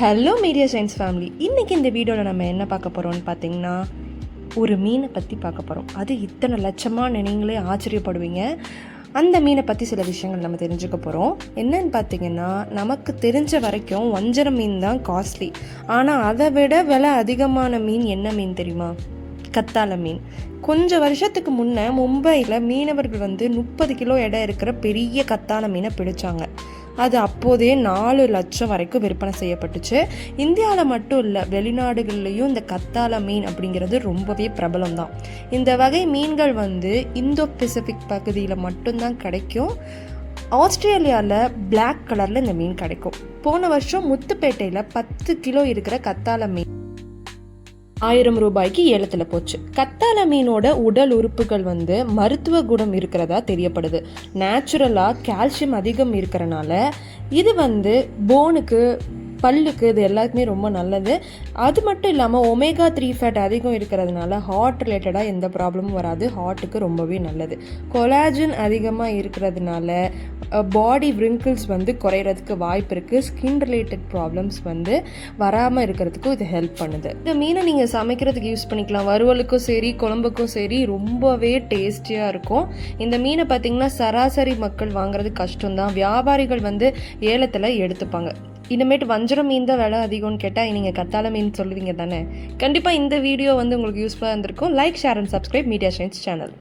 Hello media science family இன்றைக்கி இந்த வீடியோவில் நம்ம என்ன பார்க்க போகிறோம்னு பார்த்தீங்கன்னா ஒரு மீனை பற்றி பார்க்க போகிறோம் அது இத்தனை லட்சமாக நீங்களே ஆச்சரியப்படுவீங்க. அந்த மீனை பற்றி சில விஷயங்கள் நம்ம தெரிஞ்சுக்க போகிறோம் என்னன்னு பார்த்தீங்கன்னா நமக்கு தெரிஞ்ச வரைக்கும் வஞ்சர மீன் தான் காஸ்ட்லி ஆனால் அதை விட விலை அதிகமான மீன் என்ன மீன் தெரியுமா? கத்தாழ மீன். கொஞ்சம் வருஷத்துக்கு முன்னே மும்பையில் மீனவர்கள் வந்து முப்பது கிலோ எடை இருக்கிற பெரிய கத்தாழ மீனை பிடிச்சாங்க. அது அப்போதே நாலு லட்சம் வரைக்கும் விற்பனை செய்யப்பட்டுச்சு. இந்தியாவில் மட்டும் இல்லை வெளிநாடுகள்லேயும் இந்த கத்தாழை மீன் அப்படிங்கிறது ரொம்பவே பிரபலம் தான் இந்த வகை மீன்கள் வந்து இந்தோ பெசிபிக் பகுதியில் மட்டும்தான் கிடைக்கும். ஆஸ்திரேலியாவில் பிளாக் கலரில் இந்த மீன் கிடைக்கும். போன வருஷம் முத்துப்பேட்டையில் பத்து கிலோ இருக்கிற கத்தாழை மீன் ஆயிரம் ரூபாய்க்கு ஏலத்தில் போச்சு. கத்தாழை மீனோட உடல் உறுப்புகள் வந்து மருத்துவ குணம் இருக்கிறதா தெரியப்படுது. நேச்சுரலாக கால்சியம் அதிகம் இருக்கிறனால இது வந்து போனுக்கு பல்லுக்கு இது எல்லாத்துக்குமே ரொம்ப நல்லது. அது மட்டும் இல்லாமல் ஒமேகா த்ரீ ஃபேட் அதிகம் இருக்கிறதுனால ஹார்ட் ரிலேட்டடாக எந்த ப்ராப்ளமும் வராது. ஹார்ட்டுக்கு ரொம்பவே நல்லது. கொலாஜன் அதிகமாக இருக்கிறதுனால பாடி ரிங்கிள்ஸ் வந்து குறையிறதுக்கு வாய்ப்பு இருக்குது ஸ்கின் ரிலேட்டட் ப்ராப்ளம்ஸ் வந்து வராமல் இருக்கிறதுக்கும் இது ஹெல்ப் பண்ணுது. இந்த மீனை நீங்கள் சமைக்கிறதுக்கு யூஸ் பண்ணிக்கலாம். வறுவலுக்கும் சரி குழம்புக்கும் சரி ரொம்பவே டேஸ்டியாக இருக்கும். இந்த மீனை பார்த்தீங்கன்னா சராசரி மக்கள் வாங்குறது கஷ்டம்தான். வியாபாரிகள் வந்து ஏலத்தில் எடுத்துப்பாங்க. இனிமேட்டு வஞ்சரம் மீன் தான் விலை அதிகம்னு கேட்டால் நீங்கள் கத்தாழை மீன் சொல்லுவீங்க தானே? கண்டிப்பாக இந்த வீடியோ வந்து உங்களுக்கு யூஸ்ஃபுல்லாக இருந்திருக்கும். Like share and subscribe media science channel